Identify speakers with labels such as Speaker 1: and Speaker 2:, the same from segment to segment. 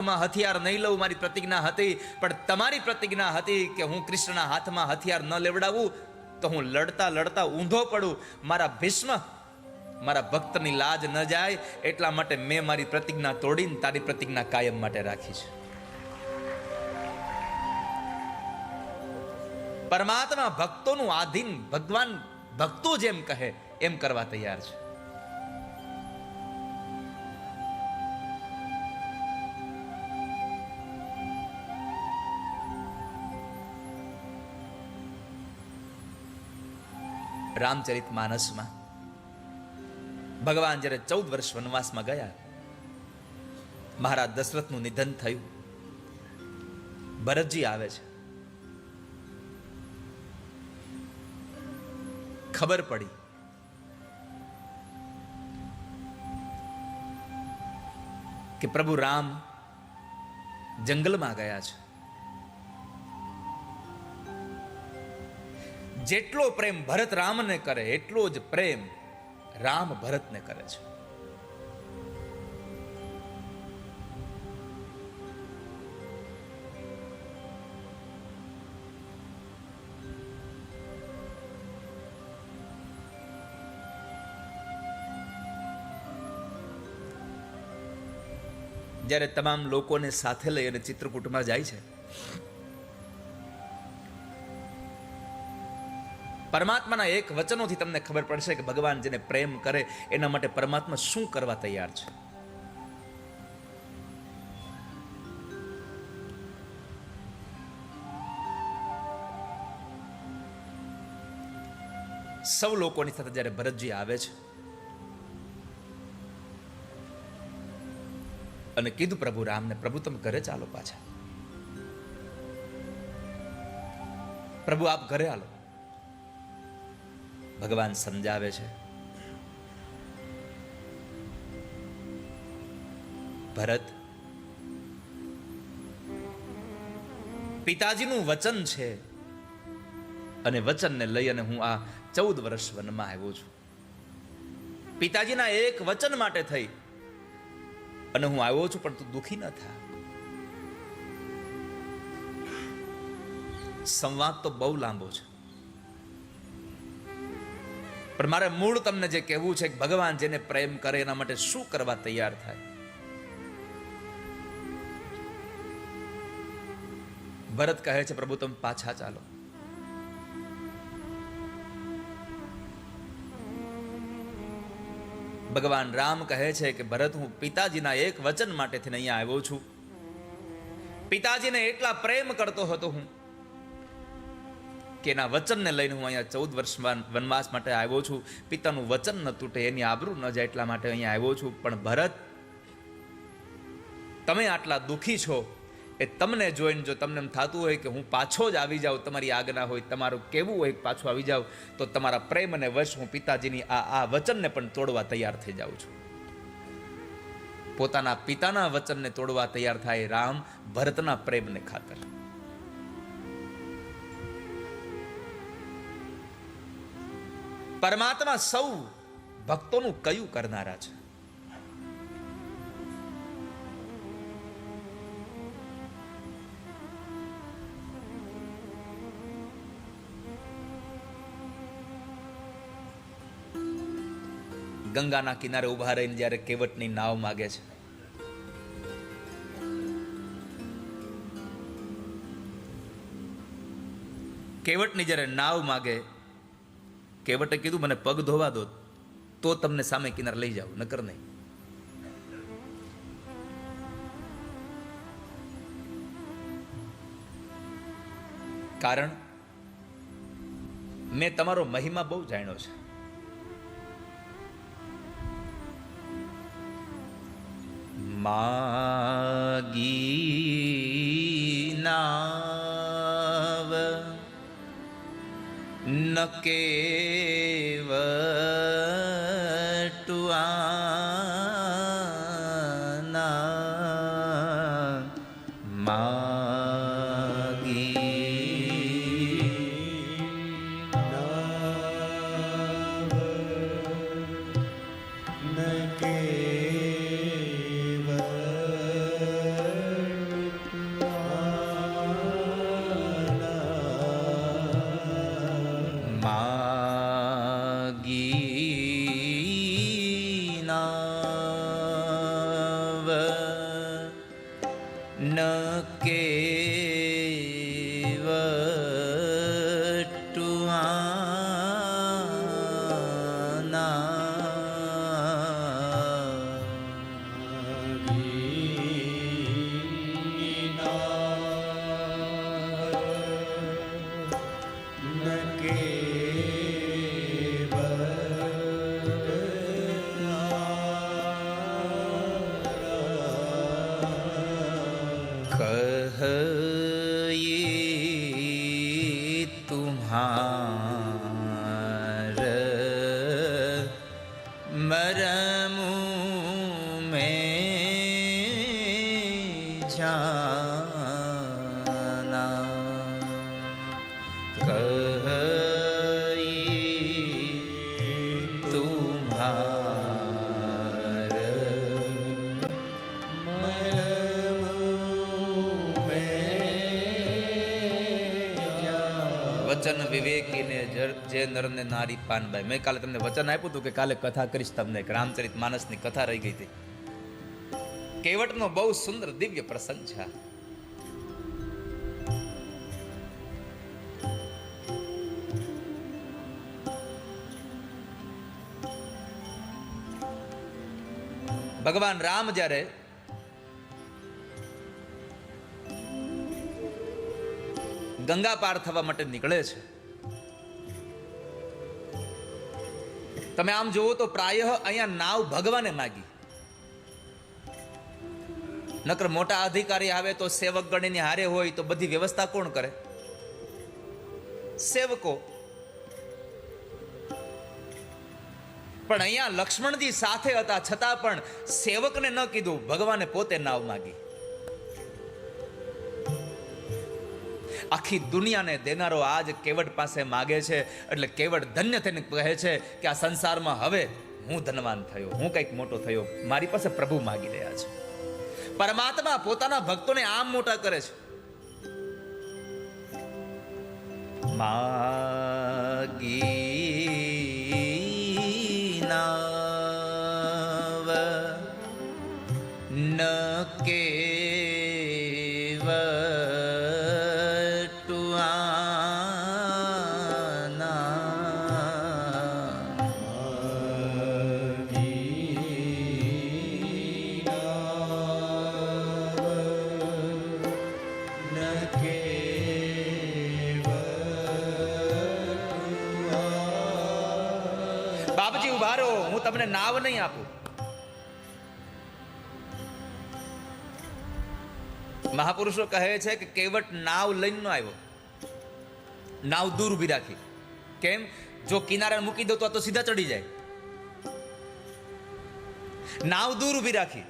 Speaker 1: માં હથિયાર નહીં લઉં, મારી પ્રતિજ્ઞા હતી, પણ તમારી પ્રતિજ્ઞા હતી કે હું કૃષ્ણના હાથમાં હથિયાર ન લેવડાવું, તો હું લડતા લડતા ઊંધો પડું. મારા ભીષ્મ, મારા ભક્તની લાજ ન જાય, એટલા માટે મેં મારી પ્રતિજ્ઞા તોડીને તારી પ્રતિજ્ઞા કાયમ માટે રાખી છે. પરમાત્મા ભક્તોનું આધીન ભગવાન ભક્તો જેમ કહે, એમ કરવા તૈયાર છે. રામચરિત માનસમાં. ભગવાન જ્યારે ચૌદ વર્ષ વનવાસમાં ગયા, મહારાજ દશરથનું નિધન થયું. ભરતજી આવે છે. ખબર પડી. કે પ્રભુ રામ જંગલમાં ગયા છે. જેટલો પ્રેમ ભરત રામને કરે, એટલો જ પ્રેમ રામ ભરતને કરે છે. જ્યારે તમામ લોકોને સાથે લઈ અને ચિત્રકૂટમાં જાય છે પરમાત્માના એક વચનોથી તમને ખબર પડશે કે ભગવાન જેને પ્રેમ કરે એના માટે પરમાત્મા શું કરવા તૈયાર છે. સૌ લોકોની સાથે જ્યારે ભરતજી આવે છે અને કીધું પ્રભુ રામને, પ્રભુ, તમે ઘરે ચાલો પાછા. પ્રભુ, આપ ઘરે આલો ભગવાન સમજાવે છે. ભરત, પિતાજીનું વચન છે અને વચનને લઈ અને હું આ ચૌદ વર્ષ વનમાં આવ્યો છું. પિતાજીના એક વચન માટે થઈ અને હું આવ્યો છું, પણ તું દુખી ન થા. સંવાદ તો બહુ લાંબો છે. પણ મારે મૂળ તમને જે કહેવું છે કે ભગવાન જેને પ્રેમ કરે એના માટે શું કરવા તૈયાર થાય? ભરત કહે છે, પ્રભુ, તમે પાછા ચાલો. ભગવાન રામ કહે છે કે, ભરત, હું પિતાજીના એક વચન માટેથી અહીંયા આવ્યો છું. પિતાજીને એટલા પ્રેમ કરતો હતો હું. કે એના વચનને લઈને હું અહીંયા ચૌદ વર્ષ વનવાસ માટે આવ્યો છું. પિતાનું વચન ન તૂટે, એની આબરૂ ન જાય એટલા માટે અહીંયા આવ્યો છું. પણ ભરત, તમે આટલા દુઃખી છો એ તમને જોઈને જો તમને એમ થતું હોય કે હું પાછો જ આવી જાઉં, તમારી આજ્ઞા હોય, તમારું કેવું હોય પાછું આવી જાઉં, તો તમારા પ્રેમ અને વશ હું પિતાજીની આ આ વચનને પણ તોડવા તૈયાર થઈ જાઉં છું. પોતાના પિતાના વચનને તોડવા તૈયાર થાય રામ ભરતના પ્રેમને ખાતર. પરમાત્મા સૌ ભક્તોનું કયું કરનારા છે? ગંગાના કિનારે ઊભા રહીને જ્યારે કેવટની નાવ માગે છે, કેવટની જ્યારે નાવ માગે કેવટે કીધું, મને પગ ધોવા દો, તો તમને સામે કિનારે લઈ જાવ નકર નહીં. કારણ, મેં તમારો મહિમા બહુ જાણ્યો છે. માગી નાવ ન વચન વિવેકીને જે નરને નારી પાનબાઈ મેં કાલે તમને વચન આપ્યું હતું કે કાલે કથા કરીશ તમને. રામચરિત માનસની કથા રહી ગઈ હતી. કેવટનો બહુ સુંદર દિવ્ય પ્રસંગ છે ભગવાન રામ જ્યારે ગંગા પાર થવા માટે નીકળે છે. તમે આમ જુઓ તો પ્રાય અહીંયા નાવ ભગવાને માગી. નકર મોટા અધિકારી આવે તો સેવક ગણીની હારે હોય તો બધી વ્યવસ્થા કોણ કરે? સેવકો. પણ અહીંયા લક્ષ્મણજી સાથે હતા, છતાં પણ સેવકને ન કીધું, ભગવાને પોતે નાવ માગી. આખી દુનિયાને દેનારો આજ કેવડ પાસે માગે છે. એટલે કેવડ ધન્ય થઈને કહે છે કે આ સંસારમાં હવે હું ધનવાન થયો, હું કંઈક મોટો થયો. મારી પાસે પ્રભુ માગી રહ્યા છે. પરમાત્મા પોતાના ભક્તોને આમ મોટા કરે છે. માગી બાપજી ઊભા રહો, હું તમને નાવ નહીં આપું. મહાપુરુષો કહે છે કે કેવટ નાવ લઈને આવ્યો. નાવ દૂર ઊભી રાખી. કેમ? જો કિનારે મૂકી દો તો સીધા ચડી જાય. નાવ દૂર ઊભી રાખી.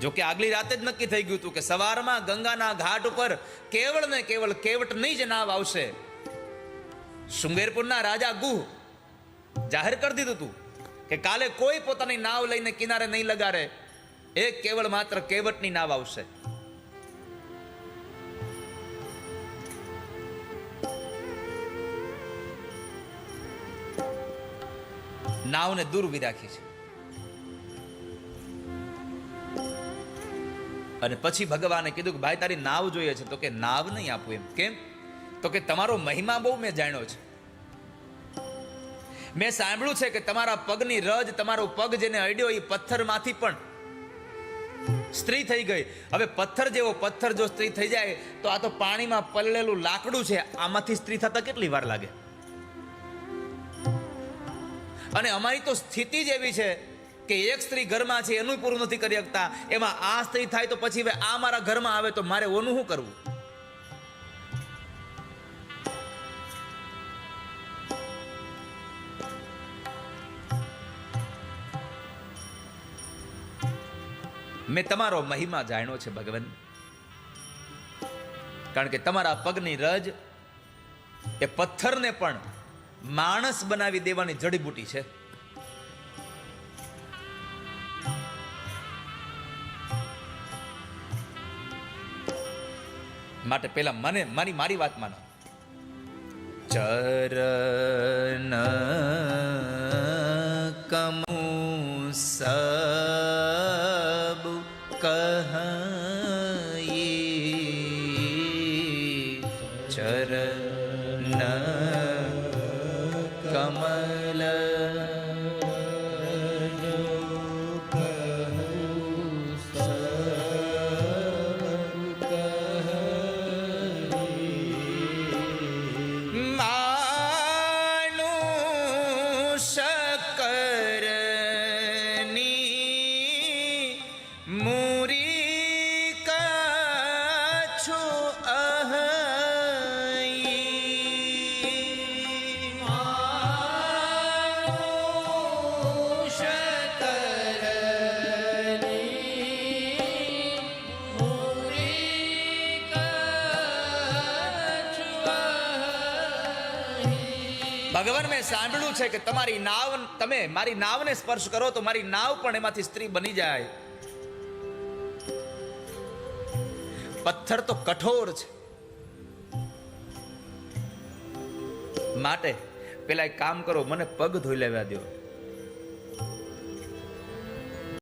Speaker 1: જો કે આગલી રાતે જ નક્કી થઈ ગયું હતું કે સવારમાં ગંગાના ઘાટ ઉપર કેવળ ને કેવળ કેવટ નહીં જ નાવ આવશે. શૃંગેરપુરના રાજા ગુહ જાહેર કરી દીધું હતું કે કાલે કોઈ પોતાની નાવ લઈને કિનારે નહીં લગાડે. એ કેવળ માત્ર કેવટની નાવ આવશે. નાવને દૂર ઊભી રાખી છે. અને પછી ભગવાને કીધું કે, ભાઈ, તારી નાવ જોઈએ છે. તો કે, નાવ નહીં આપું એમ. કેમ? તો કે તમારો મહિમા બહુ મેં જાણ્યો છે. મેં સાંભળ્યું છે કે તમારા પગની રજ, તમારો પગ જેને અડ્યો એ પથ્થરમાંથી પણ સ્ત્રી થઈ ગઈ. હવે પથ્થર જેવો પથ્થર જો સ્ત્રી થઈ જાય, તો આ તો પાણીમાં પલળેલું લાકડું છે. આમાંથી સ્ત્રી થતા કેટલી વાર લાગે? અને અમારી તો સ્થિતિ જ એવી છે કે એક સ્ત્રી ઘરમાં છે, એનું પૂરું નથી કરી શકતા. એમાં આ સ્ત્રી થાય તો પછી હવે આ મારા ઘરમાં આવે તો મારે ઓનું શું કરવું? મેં તમારો મહિમા જાણ્યો છે, ભગવાન. કારણ કે તમારા પગની રજ એ પથ્થરને પણ માણસ બનાવી દેવાની જડીબૂટી છે. માટે પેલા મને, મારી મારી વાત માનો. ચરણ કમુ સબ कमल ભગવાન, મેં સાંભળ્યું છે કે તમારી નાવ, તમે મારી નાવને સ્પર્શ કરો તો મારી નાવ પણ એમાંથી સ્ત્રી બની જાય. પથ્થર તો કઠોર છે. માટે પેલા એક કામ કરો, મને પગ ધોઈ લેવા દો